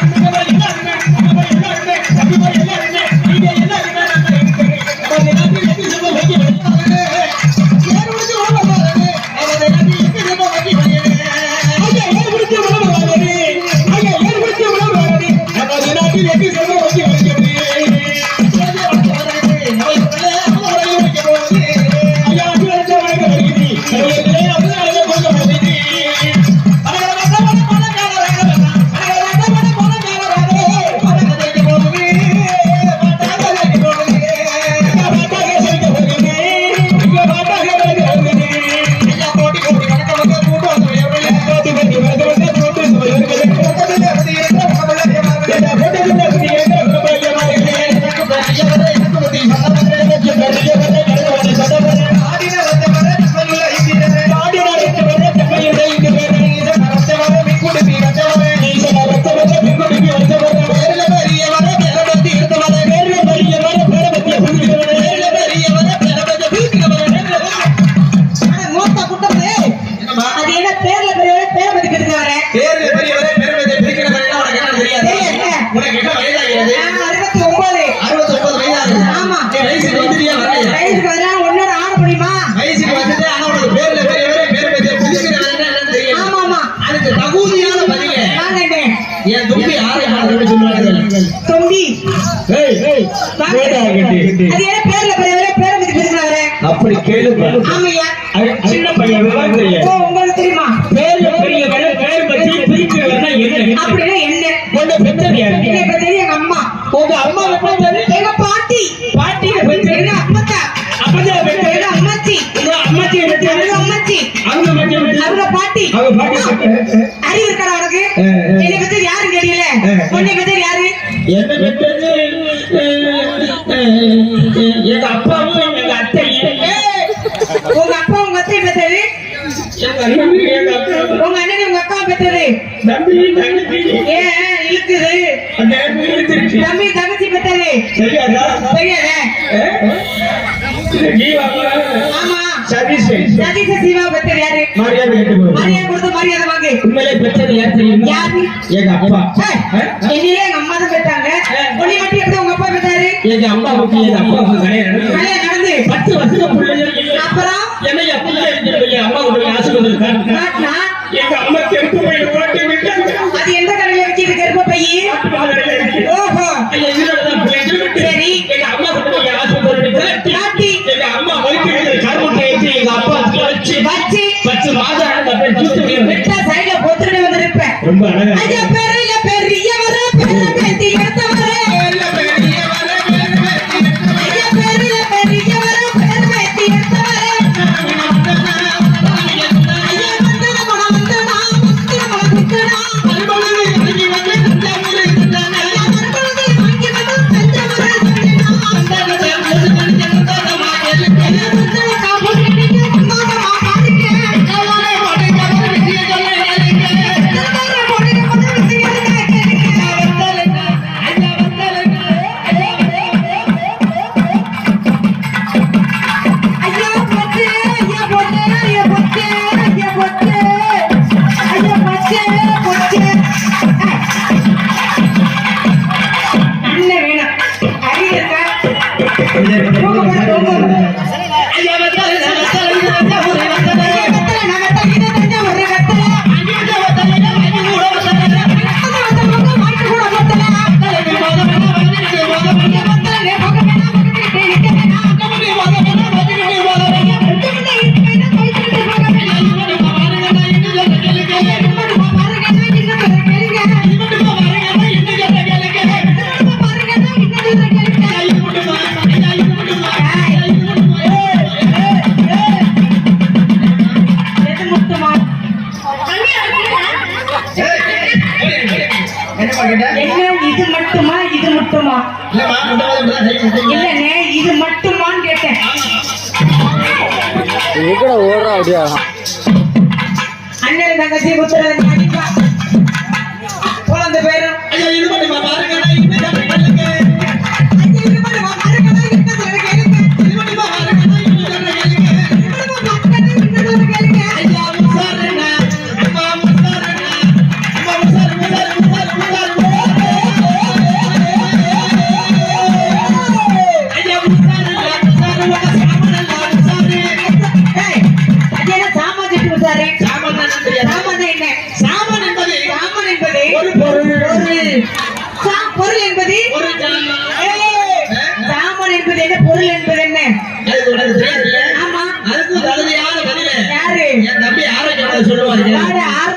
Thank you. பேர்ல பெரியவரே பேர் பத்தி கேட்டுக்காரே பேர்ல பெரியவரே பெருமதி பிரிக்கிறவரே உனக்கு என்ன தெரியாது? தெரியல. உனக்கு என்ன வயதாகிறது? அறுபத்தி ஒன்பது அறுபத்தி ஒன்பது வயதாகுது. ஆமா. வயசுக்கு வந்துட்டியா வரலையா? வயசுக்கு வந்தா ஒன்னோட முடியுமா? வயசுக்கு வந்துட்டு ஆனா உனக்கு பேர்ல பெரியவரே பிரிக்கிறவரே என்னன்னு தெரியும் ஆமா ஆமா. அதுக்கு தகுதியான பதில. என் தும்பி ஆரை மாதிரி சொல்லுவாங்க தொம்பி. ஏய் ஏய். அது என்ன பேர்ல பெரியவரே பேர் பத்தி கேட்டுக்காரே அப்படி கேளு. ஆமையா? சின்ன பையன். தெரியாது அப்படின்னா என்ன? உன்னை பெற்றது யாரு தெரியும் எங்க அம்மா? உங்க அம்மா பெற்றது எங்க பாட்டி. பாட்டியை பெற்றது அப்பத்தா பெற்றது அம்மாச்சி. உங்க அம்மாச்சியை பெற்றது அம்மாச்சி. அவங்க மத்திய அவங்க பாட்டி. அவங்க பாட்டி பெற்றது அறிவு இருக்கா உனக்கு. என்னை பத்தி யாரு தெரியல. உன்னை பத்தி யாரு? என்ன பெற்றது எங்க அப்பாவும் எங்க உங்க அப்பா உங்க அத்தை பெற்றது? உங்க அண்ணன் உங்க அக்கா பெற்றது? தம்பி தங்கச்சி. ஏன் இழுக்குது. அந்த இடத்துல இருந்துருச்சு தம்பி தங்கச்சி பெற்றது சரியாதா. தெரியாதே ஜீவாங்க ஆமா. சதீஷ். சதீஷ சிவா பெற்றது யாரு? மரியாதை கேட்டு மரியாதை கொடுத்து மரியாதை வாங்கு. உண்மையிலே பெற்றது யார் தெரியுமா? யாரு? எங்க அப்பா. ஏய், என்னையே எங்க அம்மா தான் பெற்றாங்க உன்னை மட்டும் உங்க அப்பா எங்க நடந்து பத்து வருஷம். அப்புறம்? என்னைய பிள்ளை Banyak. என்ன இது மட்டுமா இது மட்டுமா. இல்லனே இது மட்டுமான்னு கேட்டேன். எங்கட ஓடுறா அப்படியா? அண்ணன் தங்கச்சி குத்துறது அடிப்பா குழந்தை பேரும். ஐயா, இது பண்ணுமா, பாருங்க, பொருள் என்பது